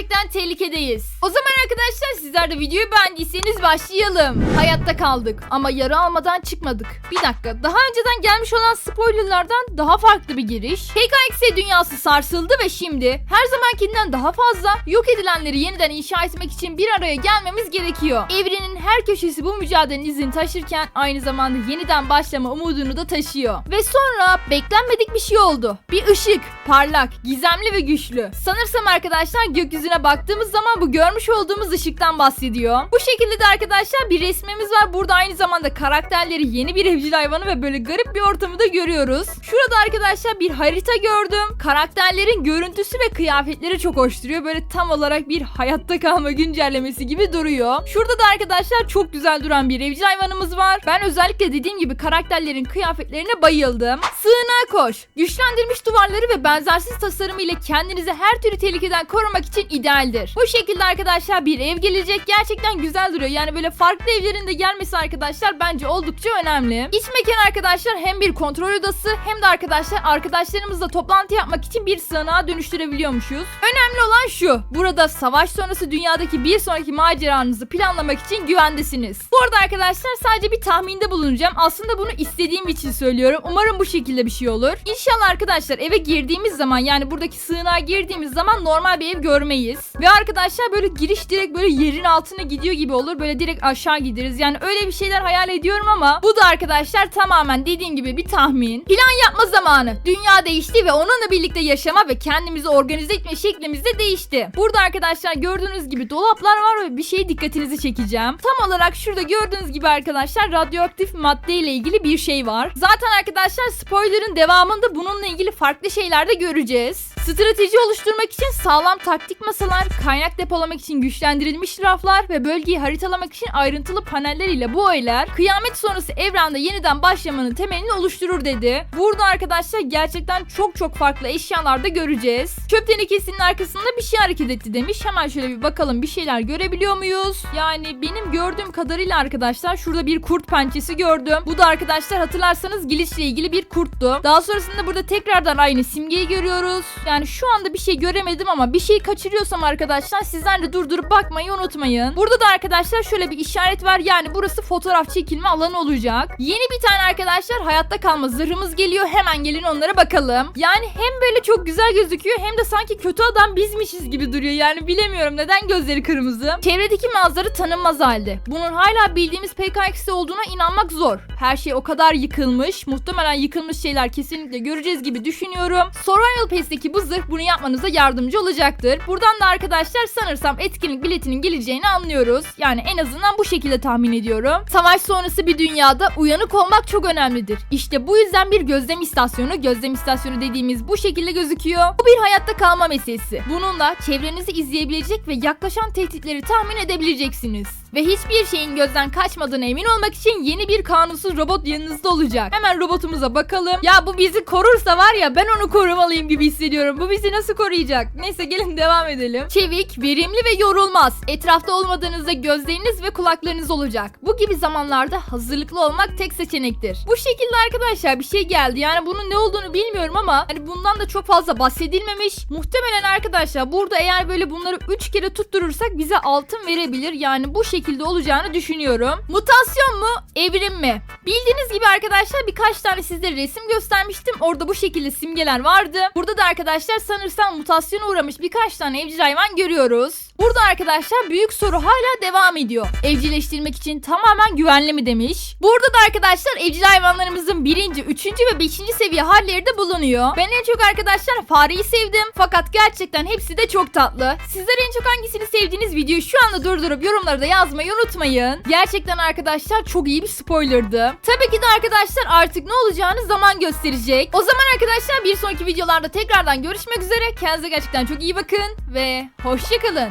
gerçekten tehlikedeyiz. O zaman arkadaşlar sizler de videoyu beğendiyseniz başlayalım. Hayatta kaldık ama yara almadan çıkmadık. Bir dakika daha önceden gelmiş olan spoilerlardan daha farklı bir giriş. KKX dünyası sarsıldı ve şimdi her zamankinden daha fazla yok edilenleri yeniden inşa etmek için bir araya gelmemiz gerekiyor. Evrenin her köşesi bu mücadelenin izini taşırken aynı zamanda yeniden başlama umudunu da taşıyor. Ve sonra beklenmedik bir şey oldu. Bir ışık, parlak, gizemli ve güçlü. Sanırsam arkadaşlar gökyüzüne baktığımız zaman bu görmüş olduğumuz ışıktan bahsediyor. Bu şekilde de arkadaşlar bir resmimiz var. Burada aynı zamanda karakterleri yeni bir evcil hayvanı ve böyle garip bir ortamı da görüyoruz. Şurada arkadaşlar bir harita gördüm. Karakterlerin görüntüsü ve kıyafetleri çok hoş duruyor. Böyle tam olarak bir hayatta kalma güncellemesi gibi duruyor. Şurada da arkadaşlar çok güzel duran bir evcil hayvanımız var. Ben özellikle dediğim gibi karakterlerin kıyafetlerine bayıldım. Sığınağa koş. Güçlendirilmiş duvarları ve benzersiz tasarımı ile kendinizi her türlü tehlikeden korumak için idealdir. Bu şekilde arkadaşlar bir ev gelecek. Gerçekten güzel duruyor. Yani böyle farklı evlerin de gelmesi arkadaşlar bence oldukça önemli. İç mekan arkadaşlar hem bir kontrol odası hem de arkadaşlar arkadaşlarımızla toplantı yapmak için bir sığınağa dönüştürebiliyormuşuz. Önemli olan şu. Burada savaş sonrası dünyadaki bir sonraki maceranızı planlamak için güvendesiniz. Bu arada arkadaşlar sadece bir tahminde bulunacağım. Aslında bunu istediğim için söylüyorum. Umarım bu şekilde bir şey olur. İnşallah arkadaşlar eve girdiğimiz zaman yani buradaki sığınağa girdiğimiz zaman normal bir ev görmeyiz. Ve arkadaşlar böyle giriş direkt böyle yerin altına gidiyor gibi olur. Böyle direkt aşağı gideriz. Yani öyle bir şeyler hayal ediyorum ama bu da arkadaşlar tamamen dediğim gibi bir tahmin. Plan yapma zamanı. Dünya değişti ve onunla birlikte yaşama ve kendimizi organize etme şeklimiz de değişti. Burada arkadaşlar gördüğünüz gibi dolaplar var ve bir şeye dikkatinizi çekeceğim. Tam olarak şurada gördüğünüz gibi arkadaşlar radyoaktif madde ile ilgili bir şey var. Zaten arkadaşlar spoiler'ın devamında bununla ilgili farklı şeyler de göreceğiz. Strateji oluşturmak için sağlam taktik masalar, kaynak depolamak için güçlendirilmiş raflar ve bölgeyi haritalamak için ayrıntılı paneller ile bu oylar kıyamet sonrası evrende yeniden başlamanın temelini oluşturur dedi. Burada arkadaşlar gerçekten çok çok farklı eşyalar da göreceğiz. Çöp tenekesinin arkasında bir şey hareket etti demiş. Hemen şöyle bir bakalım bir şeyler görebiliyor muyuz? Yani benim gördüğüm kadarıyla arkadaşlar şurada bir kurt pençesi gördüm. Bu da arkadaşlar hatırlarsanız Glitch ilgili bir kurttu. Daha sonrasında burada tekrardan aynı simgeyi görüyoruz. Yani şu anda bir şey göremedim ama bir şey kaçırıyorsam arkadaşlar sizler de durdurup bakmayı unutmayın. Burada da arkadaşlar şöyle bir işaret var. Yani burası fotoğraf çekilme alanı olacak. Yeni bir tane arkadaşlar hayatta kalma zırhımız geliyor. Hemen gelin onlara bakalım. Yani hem böyle çok güzel gözüküyor hem de sanki kötü adam bizmişiz gibi duruyor. Yani bilemiyorum neden gözleri kırmızı. Çevredeki manzara tanınmaz halde. Bunun hala bildiğimiz PKX'de olduğuna inanmak zor. Her şey o kadar yıkılmış. Muhtemelen yıkılmış şeyler kesinlikle göreceğiz gibi düşünüyorum. Survival Pass'teki bu zırh bunu yapmanıza yardımcı olacaktır. Buradan da arkadaşlar sanırsam etkinlik biletinin geleceğini anlıyoruz. Yani en azından bu şekilde tahmin ediyorum. Savaş sonrası bir dünyada uyanık olmak çok önemlidir. İşte bu yüzden bir gözlem istasyonu, gözlem istasyonu dediğimiz bu şekilde gözüküyor. Bu bir hayatta kalma meselesi. Bununla çevrenizi izleyebilecek ve yaklaşan tehditleri tahmin edebileceksiniz. Ve hiçbir şeyin gözden kaçmadığına emin olmak için yeni bir kanunsuz robot yanınızda olacak. Hemen robotumuza bakalım. Ya bu bizi korursa var ya ben onu korumalıyım gibi hissediyorum. Bu bizi nasıl koruyacak? Neyse gelin devam edelim. Çevik, verimli ve yorulmaz. Etrafta olmadığınızda gözleriniz ve kulaklarınız olacak. Bu gibi zamanlarda hazırlıklı olmak tek seçenektir. Bu şekilde arkadaşlar bir şey geldi. Yani bunun ne olduğunu bilmiyorum ama hani bundan da çok fazla bahsedilmemiş. Muhtemelen arkadaşlar burada eğer böyle bunları 3 kere tutturursak bize altın verebilir. Yani bu şekilde olacağını düşünüyorum. Mutasyon mu? Evrim mi? Bildiğiniz gibi arkadaşlar birkaç tane sizlere resim göstermiştim. Orada bu şekilde simgeler vardı. Burada da arkadaşlar sanırsam mutasyona uğramış birkaç tane evcil hayvan görüyoruz. Burada arkadaşlar büyük soru hala devam ediyor. Evcilleştirmek için tamamen güvenli mi demiş. Burada da arkadaşlar evcil hayvanlarımızın birinci, üçüncü ve beşinci seviye halleri de bulunuyor. Ben en çok arkadaşlar fareyi sevdim. Fakat gerçekten hepsi de çok tatlı. Sizler en çok hangisini sevdiğiniz videoyu şu anda durdurup yorumlarda yazmayı unutmayın. Gerçekten arkadaşlar çok iyi bir spoilerdı. Tabii ki de arkadaşlar artık ne olacağını zaman gösterecek. O zaman arkadaşlar bir sonraki videolarda tekrardan görüşmek üzere. Kendinize gerçekten çok iyi bakın ve hoşçakalın.